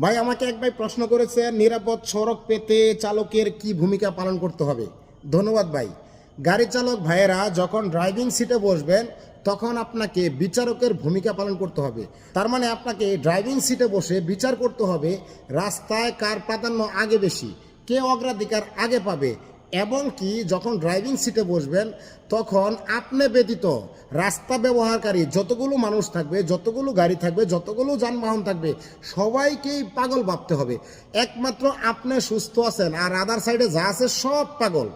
ভাই, আমাকে এক ভাই প্রশ্ন করেছে, নিরাপদ সড়ক পেতে চালকের কি ভূমিকা পালন করতে হবে? ধন্যবাদ ভাই। গাড়ি চালক ভাইয়েরা, যখন ড্রাইভিং সিটে বসবেন, তখন আপনাকে বিচারকের ভূমিকা পালন করতে হবে। তার মানে আপনাকে ড্রাইভিং সিটে বসে বিচার করতে হবে, রাস্তায় কার প্রাধান্য আগে বেশি, কে অগ্রাধিকার আগে পাবে এবং কি যখন ড্রাইভিং সিটে বসবেন, তখন আপনি ব্যতীত রাস্তা ব্যবহারকারী যতগুলো মানুষ থাকবে, যতগুলো গাড়ি থাকবে, যতগুলো যানবাহন থাকবে, সবাইকেই পাগল ভাবতে হবে। একমাত্র আপনি সুস্থ আছেন আর আদার সাইডে যা আছে সব পাগল।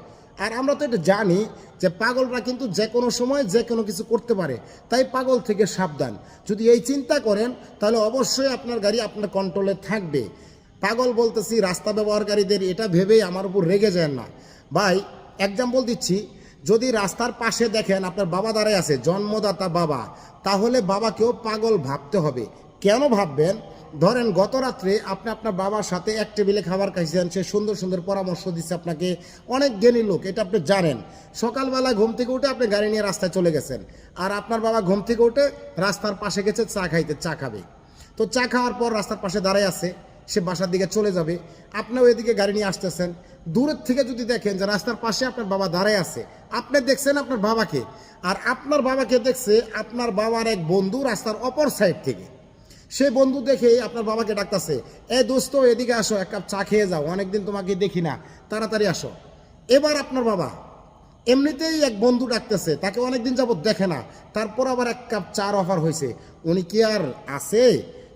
আর আমরা তো এটা জানি যে পাগলরা কিন্তু যে কোনো সময় যে কোনো কিছু করতে পারে। তাই পাগল থেকে সাবধান। যদি এই চিন্তা করেন, তাহলে অবশ্যই আপনার গাড়ি আপনার কন্ট্রোলে থাকবে। পাগল বলতেছি, রাস্তা ব্যবহারকারীদের এটা ভেবেই আমার উপর রেগে যায় না। ভাই এক্সাম্পল দিচ্ছি। যদি রাস্তার পাশে দেখেন আপনার বাবা দাঁড়ায় আছে, জন্মদাতা বাবা, তাহলে বাবাকেও পাগল ভাবতে হবে। কেন ভাববেন? ধরেন গত রাত্রে আপনি আপনার বাবার সাথে এক টেবিলে খাবার খাইছেন, সে সুন্দর সুন্দর পরামর্শ দিচ্ছে আপনাকে। অনেক জ্ঞানী লোক, এটা আপনি জানেন। সকালবেলা ঘুম থেকে উঠে আপনি গাড়ি নিয়ে রাস্তায় চলে গেছেন। আর আপনার বাবা ঘুম থেকে উঠে রাস্তার পাশে গেছে, চা খাইতে, চা খাবে। তো চা খাওয়ার পর রাস্তার পাশে দাঁড়ায় আছে। সে বাসার দিকে চলে যাবে। আপনিও এদিকে গাড়ি নিয়ে আসতেছেন। দূরের থেকে যদি দেখেন যে রাস্তার পাশে আপনার বাবা দাঁড়ায় আছে, আপনি দেখছেন আপনার বাবাকে। আর আপনার বাবাকে দেখছে আপনার বাবার এক বন্ধু রাস্তার অপর সাইড থেকে। সে বন্ধু দেখে আপনার বাবাকে ডাকতেছে, এ দোস্ত, এদিকে আসো, এক কাপ চা খেয়ে যাও, অনেকদিন তোমাকে দেখি না, তাড়াতাড়ি আসো। এবার আপনার বাবা এমনিতেই এক বন্ধু ডাকতেছে, তাকে অনেকদিন যাবত দেখে না, তারপর আবার এক কাপ চার অফার হয়েছে। উনি কি আর আছে?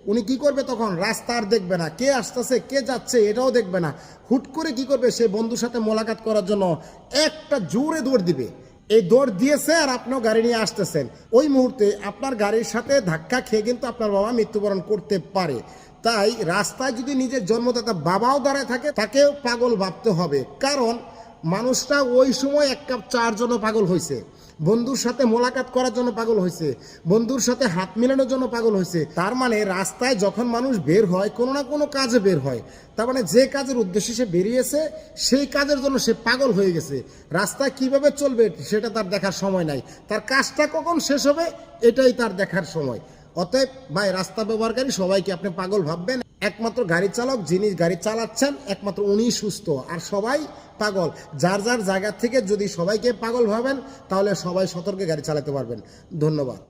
উনি কি করবে তখন? রাস্তা আর দেখবে না। কে আসতেছে, কে যাচ্ছে, এটাও দেখবে না। হুট করে কি করবে? সে বন্ধুর সাথে মোলাকাত করার জন্য একটা জোরে দৌড় দিবে। এই দৌড় দিয়েছে আর আপনিও গাড়ি নিয়ে আসতেছেন। ওই মুহূর্তে আপনার গাড়ির সাথে ধাক্কা খেয়ে কিন্তু আপনার বাবা মৃত্যুবরণ করতে পারে। তাই রাস্তায় যদি নিজের জন্মদাতা বাবাও দাঁড়ায় থাকে, তাকেও পাগল ভাবতে হবে। কারণ মানুষটা ওই সময় এক কাপ চার পাগল হয়েছে বন্ধুর সাথে মোলাকাত করার জন্য পাগল হয়েছে, বন্ধুর সাথে হাত মেলানোর জন্য পাগল হয়েছে। তার মানে রাস্তায় যখন মানুষ বের হয়, কোনো না কোনো কাজে বের হয়। তার মানে যে কাজের উদ্দেশ্যে সে বেরিয়েছে, সেই কাজের জন্য সে পাগল হয়ে গেছে। রাস্তায় কীভাবে চলবে, সেটা তার দেখার সময় নাই। তার কাজটা কখন শেষ হবে, এটাই তার দেখার সময়। অতএব ভাই, রাস্তা ব্যবহারকারী, সবাইকে আপনি পাগল ভাববেন। একমাত্র গাড়ি চালক, যিনি গাড়ি চালাচ্ছেন, একমাত্র উনিই সুস্থ। আর সবাই পাগল। যার যার জায়গা থেকে যদি সবাইকে পাগল ভাবেন, তাহলে সবাই সতর্কে গাড়ি চালাতে পারবেন। ধন্যবাদ।